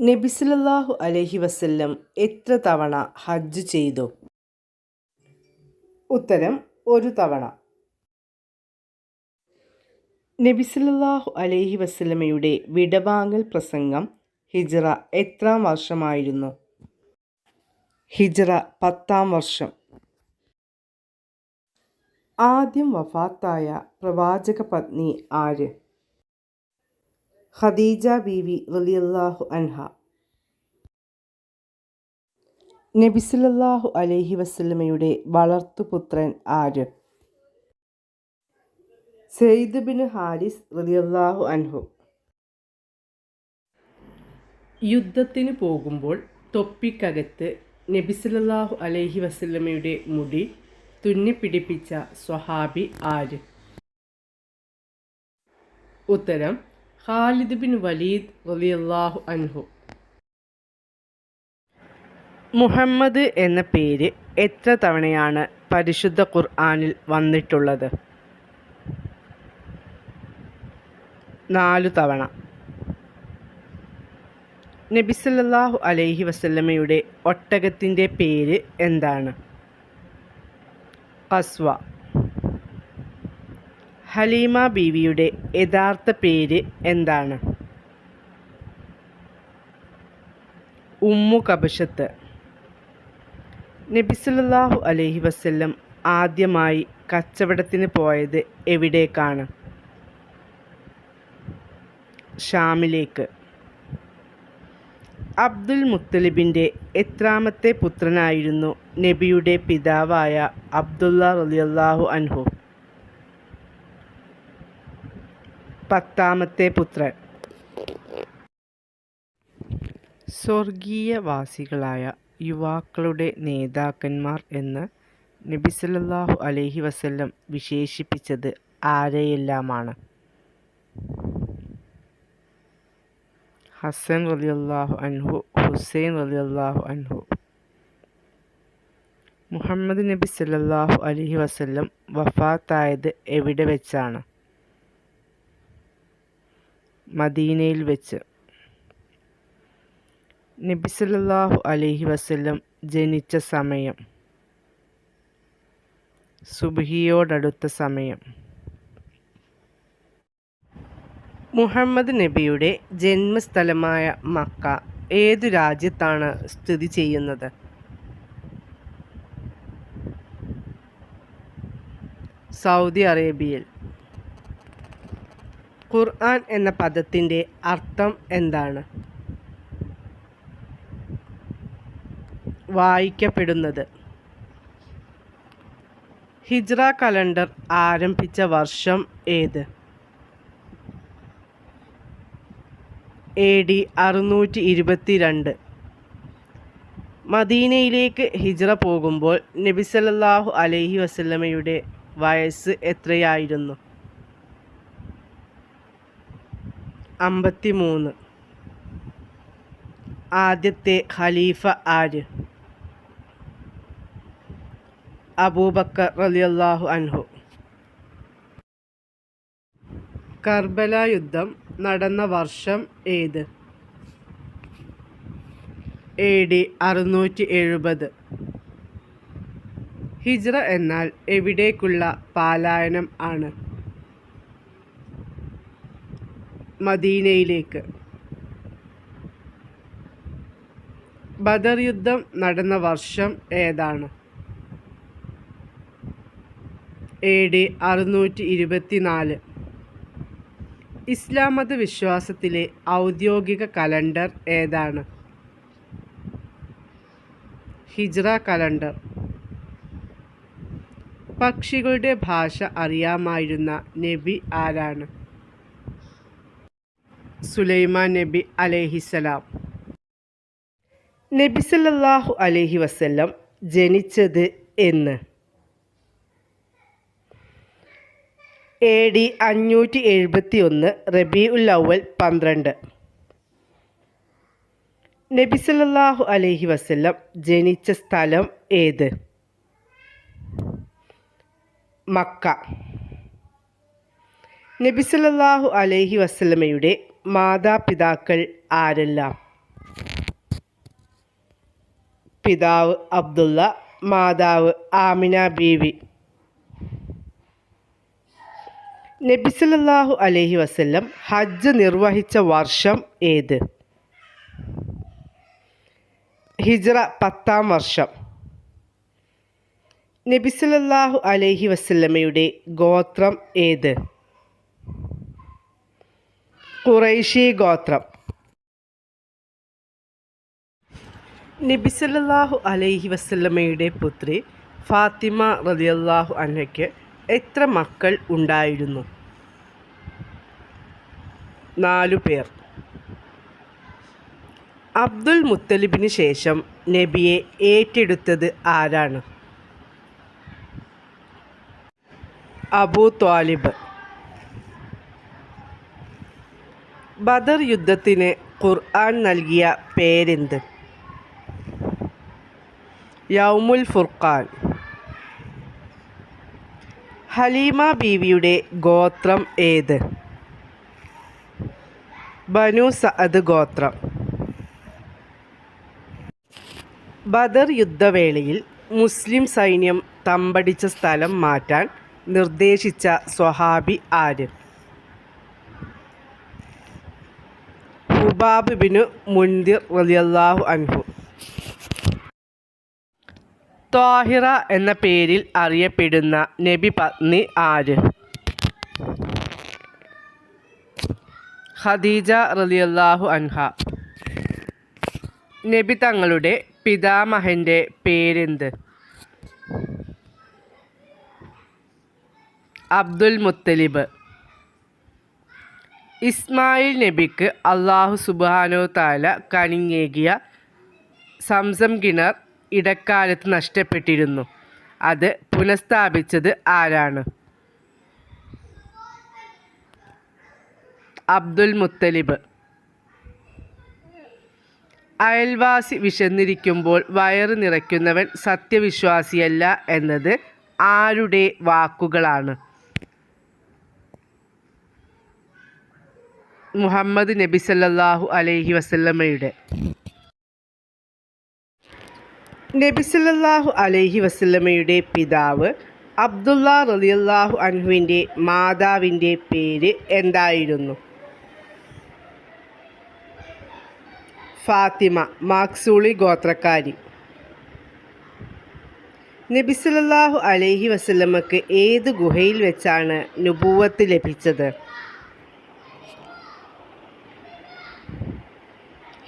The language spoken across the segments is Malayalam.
നബിസലല്ലാഹു അലഹി വസ്ല്ലം എത്ര തവണ ഹജ്ജ് ചെയ്തു? ഉത്തരം ഒരു തവണ. നബിസലല്ലാഹു അലഹി വസല്ലമയുടെ വിടവാങ്ങൽ പ്രസംഗം ഹിജ്റ എത്രാം വർഷമായിരുന്നു? ഹിജ്റ പത്താം വർഷം. ആദ്യം വഫാത്തായ പ്രവാചക പത്നി ആര്? ഖദീജ ബീവി റളിയല്ലാഹു അൻഹ. നബിസുലല്ലാഹു അലൈഹി വസല്ലമയുടെ വളർത്തുപുത്രൻ ആര്? സെയ്ദ് ബിൻ ഹാരിസ് റളിയല്ലാഹു അൻഹു. യുദ്ധത്തിന് പോകുമ്പോൾ തൊപ്പിക്കകത്ത് നബിസുലല്ലാഹു അലൈഹി വസ്ലമയുടെ മുടി തുന്നിപ്പിടിപ്പിച്ച സ്വഹാബി ആര്? ഉത്തരം ഖാലിദ് ബിൻ വലീദ് റളിയല്ലാഹു അൻഹു. മുഹമ്മദ് എന്ന പേര് എത്ര തവണയാണ് പരിശുദ്ധ ഖുർആനിൽ വന്നിട്ടുള്ളത്? നാലു തവണ. നബിസല്ലാഹു അലൈഹി വസല്ലമയുടെ ഒട്ടകത്തിന്റെ പേര് എന്താണ്? കസ്വ ഹലീമ ബീവിയുടെ യഥാർത്ഥ പേര് എന്താണ്? Umm Kabsha. നബിസല്ലാഹു അലഹി വസ്ല്ലം ആദ്യമായി കച്ചവടത്തിന് പോയത് എവിടേക്കാണ്? ഷാമിലേക്ക്. അബ്ദുൽ മുത്തലിബിന്റെ എത്രാമത്തെ പുത്രനായിരുന്നു നബിയുടെ പിതാവായ അബ്ദുല്ല റലിയല്ലാഹു അൻഹു. പത്താമത്തെ പുത്രൻ. സ്വർഗീയവാസികളായ യുവാക്കളുടെ നേതാക്കന്മാർ എന്ന് നബിസല്ലാഹു അലഹി വസല്ലം വിശേഷിപ്പിച്ചത് ആരെയെല്ലാമാണ്? ഹസൻ റളിയല്ലാഹു അൻഹു ഹുസൈൻ റളിയല്ലാഹു അൻഹു. മുഹമ്മദ് നബി സല്ലാഹു അലഹി വസല്ലം വഫാത്തായത് എവിടെ വെച്ചാണ്? മദീനയിൽ വെച്ച്. നബിസല്ലാഹു അലഹി വസ്ല്ലം ജനിച്ച സമയം. സുബിഹിയോടടുത്ത സമയം. മുഹമ്മദ് നബിയുടെ ജന്മസ്ഥലമായ മക്ക ഏതു രാജ്യത്താണ് സ്ഥിതി ചെയ്യുന്നത്? സൗദി അറേബ്യയിൽ. ഖുർആൻ എന്ന പദത്തിന്റെ അർത്ഥം എന്താണ്? വായിക്കപ്പെടുന്നത്. ഹിജ്റ കലണ്ടർ ആരംഭിച്ച വർഷം ഏത്? എ ഡി അറുന്നൂറ്റി ഇരുപത്തി രണ്ട് മദീനയിലേക്ക് ഹിജ്റ പോകുമ്പോൾ നബി സല്ലല്ലാഹു അലൈഹി വസല്ലമയുടെ വയസ്സ് എത്രയായിരുന്നു? അമ്പത്തി മൂന്ന് ആദ്യത്തെ ഖലീഫ ആര്? അബൂബക്കർ റളിയല്ലാഹു അൻഹു. കർബല യുദ്ധം നടന്ന വർഷം ഏത്? എ ഡി അറുന്നൂറ്റി എഴുപത് ഹിജ്റ എന്നാൽ എവിടേക്കുള്ള പാലായനം ആണ്. മദീനയിലേക്ക്. ബദർ യുദ്ധം നടന്ന വർഷം ഏതാണ്? എ ഡി അറുന്നൂറ്റി ഇരുപത്തിനാല് ഇസ്ലാം മത വിശ്വാസത്തിലെ ഔദ്യോഗിക കലണ്ടർ ഏതാണ്? ഹിജ്റ കലണ്ടർ. പക്ഷികളുടെ ഭാഷ അറിയാമായിരുന്ന നബി ആരാണ്? സുലൈമാൻ നബി അലേഹിസലാം നബി സല്ലല്ലാഹു അലൈഹി വസല്ലം ജനിച്ചത് എന്ന്. എ ഡി അഞ്ഞൂറ്റി എഴുപത്തി ഒന്ന് റബി ഉൽ അവൽ പന്ത്രണ്ട്. നബി സല്ലല്ലാഹു അലൈഹി വസല്ലം ജനിച്ച സ്ഥലം ഏത്? മക്ക. നബി സല്ലല്ലാഹു അലൈഹി വസല്ലമയുടെ മാതാപിതാക്കൾ ആരെല്ലാം? പിതാവ് അബ്ദുള്ള മാതാവ് ആമിന ബീവി. നബിസലല്ലാഹു അലഹി വസ്ല്ലം ഹജ്ജ് നിർവഹിച്ച വർഷം ഏത്? ഹിജ്റ പത്താം വർഷം. നബിസലല്ലാഹു അലൈഹി വസല്ലമയുടെ ഗോത്രം ഏത്? ഖുറൈശി ഗോത്രം. നബിസല്ലാഹു അലൈഹി വസല്ലമയുടെ പുത്രി ഫാത്തിമ റളിയല്ലാഹു അന്നയ്ക്ക് എത്ര മക്കൾ ഉണ്ടായിരുന്നു? നാലു പേർ. അബ്ദുൽ മുത്തലിബിന് ശേഷം നബിയെ ഏറ്റെടുത്തത് ആരാണ്? അബൂ ത്വാലിബ്. ബദർ യുദ്ധത്തിന് ഖുർആൻ നൽകിയ പേരെന്ത്? യൗമുൽ ഫുർഖാൻ. ഹലീമ ബീവിയുടെ ഗോത്രം ഏത്? ബനു സഅദ് ഗോത്രം. ബദർ യുദ്ധവേളയിൽ മുസ്ലിം സൈന്യം തമ്പടിച്ച സ്ഥലം മാറ്റാൻ നിർദ്ദേശിച്ച സ്വഹാബി ആര്? ഹുബാബ് ബിനു മുൻദിർ റളിയല്ലാഹു അൻഹു. ത്വാഹിറ എന്ന പേരിൽ അറിയപ്പെടുന്ന നബി പത്നി ആര്? ഖദീജ റളിയല്ലാഹു അൻഹ. നബി തങ്ങളുടെ പിതാമഹന്റെ പേരെന്ത്? അബ്ദുൽ മുത്തലിബ്. ഇസ്മായിൽ നബിക്ക് അള്ളാഹു സുബാനോ താല കനിങ്ങേകിയ സംസം കിണർ ഇടക്കാലത്ത് നഷ്ടപ്പെട്ടിരുന്നു. അത് പുനഃസ്ഥാപിച്ചത് ആരാണ്? അബ്ദുൽ മുത്തലിബ്. അയൽവാസി വിശന്നിരിക്കുമ്പോൾ വയറ് നിറയ്ക്കുന്നവൻ സത്യവിശ്വാസിയല്ല എന്നത് ആരുടെ വാക്കുകളാണ്? മുഹമ്മദ് നബി സല്ലാഹു അലൈഹി വസല്ലമയുടെ. നബി സല്ലാഹു അലൈഹി വസല്ലമയുടെ പിതാവ് അബ്ദുള്ള റലിയല്ലാഹു അൻഹുവിന്റെ മാതാവിന്റെ പേര് എന്തായിരുന്നു? ഫാത്തിമ മാക്സൂളി ഗോത്രക്കാരി. നബി സല്ലല്ലാഹു അലൈഹി വസല്ലമക്ക് ഏത് ഗുഹയിൽ വെച്ചാണ് നുബൂവത്ത് ലഭിച്ചത്?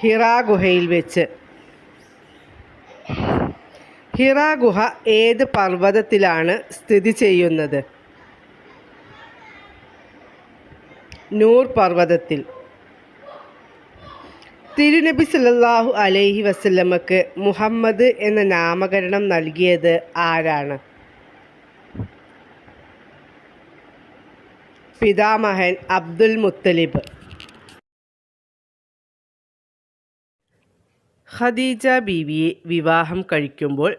ഹിറ ഗുഹയിൽ വെച്ച്. ഹിറ ഗുഹ ഏത് പർവതത്തിലാണ് സ്ഥിതി ചെയ്യുന്നത്? നൂർ പർവതത്തിൽ. തിരുനബി സല്ലല്ലാഹു അലൈഹി വസല്ലമക്ക് മുഹമ്മദ് എന്ന നാമകരണം നൽകിയത് ആരാണ്? പിതാമഹൻ അബ്ദുൽ മുത്തലിബ്. ഖദീജ ബീവിയെ വിവാഹം കഴിക്കുമ്പോൾ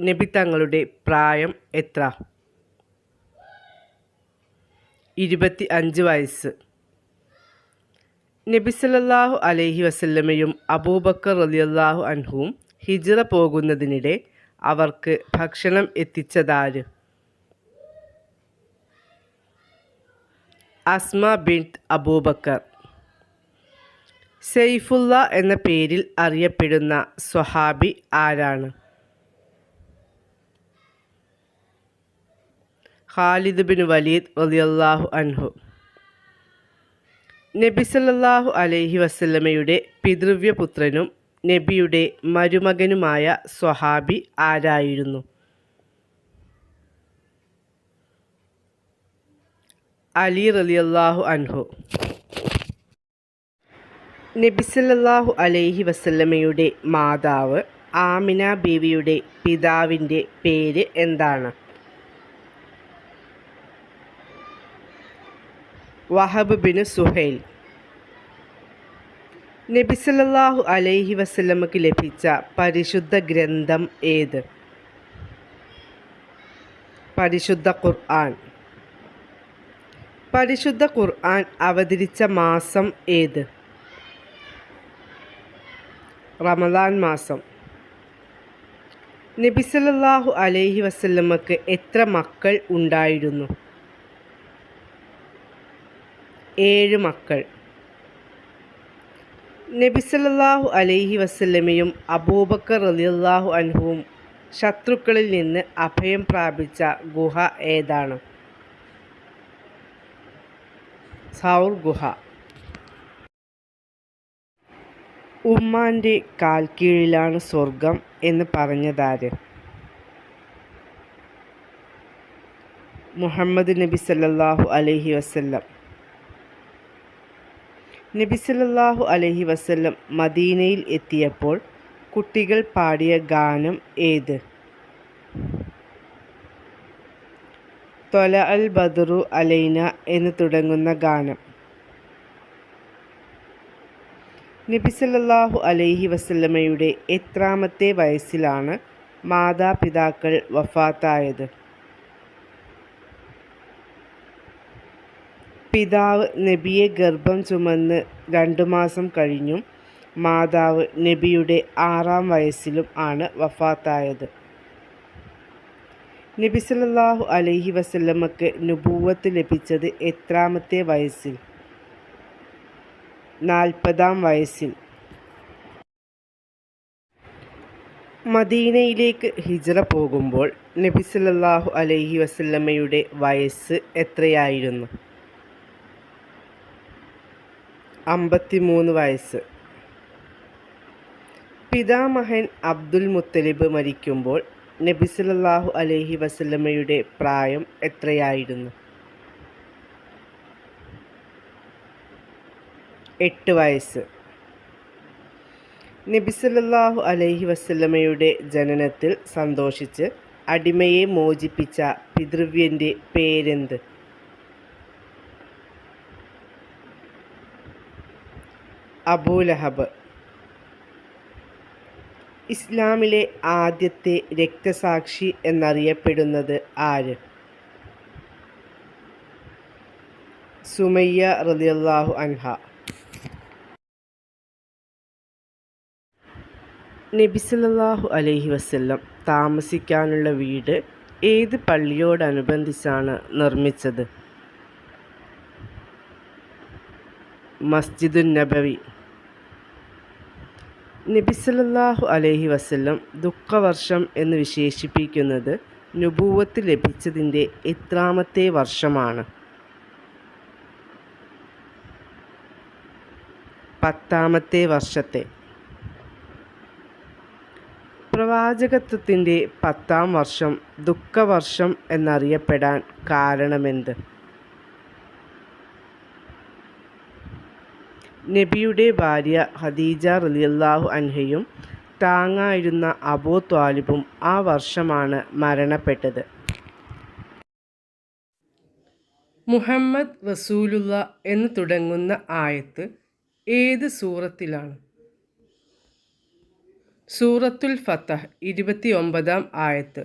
നബി തങ്ങളുടെ പ്രായം എത്ര? ഇരുപത്തി അഞ്ച് വയസ്സ്. നബി സല്ലല്ലാഹു അലൈഹി വസല്ലമയും അബൂബക്കർ റളിയല്ലാഹു അൻഹുവും ഹിജ്റ പോകുന്നതിനിടെ അവർക്ക് ഭക്ഷണം എത്തിച്ചതാര്? Asma bin Abu Bakr. Saifullah എന്ന പേരിൽ അറിയപ്പെടുന്ന സ്വഹാബി ആരാണ്? ഖാലിദ് ബിൻ വലീദ് റളിയല്ലാഹു അൻഹു. നബി സല്ലല്ലാഹു അലൈഹി വസല്ലമയുടെ പിതൃവ്യപുത്രനും നബിയുടെ മരുമകനുമായ സ്വഹാബി ആരായിരുന്നു? അലി റളിയല്ലാഹു അൻഹു. നബി സല്ലല്ലാഹു അലൈഹി വസല്ലമയുടെ മാതാവ് ആമിന ബീവിയുടെ പിതാവിന്റെ പേര് എന്താണ്? Wahab bin Suhail. നബിസല്ലാഹു അലൈഹി വസല്ലമക്ക് ലഭിച്ച പരിശുദ്ധ ഗ്രന്ഥം ഏത്? പരിശുദ്ധ ഖുർആൻ. പരിശുദ്ധ ഖുർആൻ അവതരിച്ച മാസം ഏത്? റമദാൻ മാസം. നബിസലല്ലാഹു അലൈഹി വസല്ലമ്മക്ക് എത്ര മക്കൾ ഉണ്ടായിരുന്നു? ഏഴ് മക്കൾ. നബിസലല്ലാഹു അലൈഹി വസല്ലമയും അബൂബക്കർ റളിയല്ലാഹു അൻഹുവും ശത്രുക്കളിൽ നിന്ന് അഭയം പ്രാപിച്ച ഗുഹ ഏതാണ്? സൗർ ഗുഹ. ഉമ്മാന്റെ കാൽ കീഴിലാണ് സ്വർഗം എന്ന് പറഞ്ഞതാര്? മുഹമ്മദ് നബി സല്ലാഹു അലഹി വസ്ല്ലം. നബി സല്ലാഹു അലഹി വസ്ല്ലം മദീനയിൽ എത്തിയപ്പോൾ കുട്ടികൾ പാടിയ ഗാനം ഏത്? തൊല അൽ ബദറു അലൈന എന്ന് തുടങ്ങുന്ന ഗാനം. നബി സല്ലല്ലാഹു അലൈഹി വസല്ലമയുടെ എത്രാമത്തെ വയസ്സിലാണ് മാതാപിതാക്കൾ വഫാത്തായത്. പിതാവ് നബിയെ ഗർഭം ചുമന്ന് രണ്ടു മാസം കഴിഞ്ഞും മാതാവ് നബിയുടെ ആറാം വയസ്സിലും ആണ് വഫാത്തായത്. നബി സല്ലല്ലാഹു അലൈഹി വസല്ലമക്ക് നുബൂവത്ത് ലഭിച്ചത് എത്രാമത്തെ വയസ്സിൽ? നാൽപ്പതാം വയസ്സിൽ. മദീനയിലേക്ക് ഹിജറ പോകുമ്പോൾ നബി സല്ലല്ലാഹു അലൈഹി വസല്ലമയുടെ വയസ്സ് എത്രയായിരുന്നു? അമ്പത്തിമൂന്ന് വയസ്സ്. പിതാമഹൻ അബ്ദുൽ മുത്തലിബ് മരിക്കുമ്പോൾ നബി സല്ലല്ലാഹു അലൈഹി വസല്ലമയുടെ പ്രായം എത്രയായിരുന്നു? എട്ട് വയസ്സ്. നബിസല്ലാഹു അലൈഹി വസല്ലമയുടെ ജനനത്തിൽ സന്തോഷിച്ച് അടിമയെ മോചിപ്പിച്ച പിതൃവ്യന്റെ പേരെന്ത്? അബൂലഹബ് ഇസ്ലാമിലെ ആദ്യത്തെ രക്തസാക്ഷി എന്നറിയപ്പെടുന്നത് ആര്? സുമയ്യ റളിയല്ലാഹു അൻഹ. നബി സല്ലല്ലാഹു അലൈഹി വസല്ലം താമസിക്കാനുള്ള വീട് ഏത് പള്ളിയോടനുബന്ധിച്ചാണ് നിർമ്മിച്ചത്? മസ്ജിദുൻ നബവി. നബി സല്ലല്ലാഹു അലൈഹി വസല്ലം ദുഃഖവർഷം എന്ന് വിശേഷിപ്പിക്കുന്നത് നുപൂവത്ത് ലഭിച്ചതിന്റെ എത്രാമത്തെ വർഷമാണ്. പത്താമത്തെ വർഷത്തെ പ്രവാചകത്വത്തിന്റെ പത്താം വർഷം ദുഃഖവർഷം എന്നറിയപ്പെടാൻ കാരണമെന്ത്? നബിയുടെ ഭാര്യ ഖദീജ റലിയല്ലാഹു അൻഹയും താങ്ങായിരുന്ന അബൂ ത്വാലിബും ആ വർഷമാണ് മരണപ്പെട്ടത്. മുഹമ്മദ് വസൂലുള്ള എന്ന് തുടങ്ങുന്ന ആയത്ത് ഏത് സൂറത്തിലാണ്? സൂറത്തുൽ ഫത്തഹ് ഇരുപത്തി ഒമ്പതാം ആയത്ത്.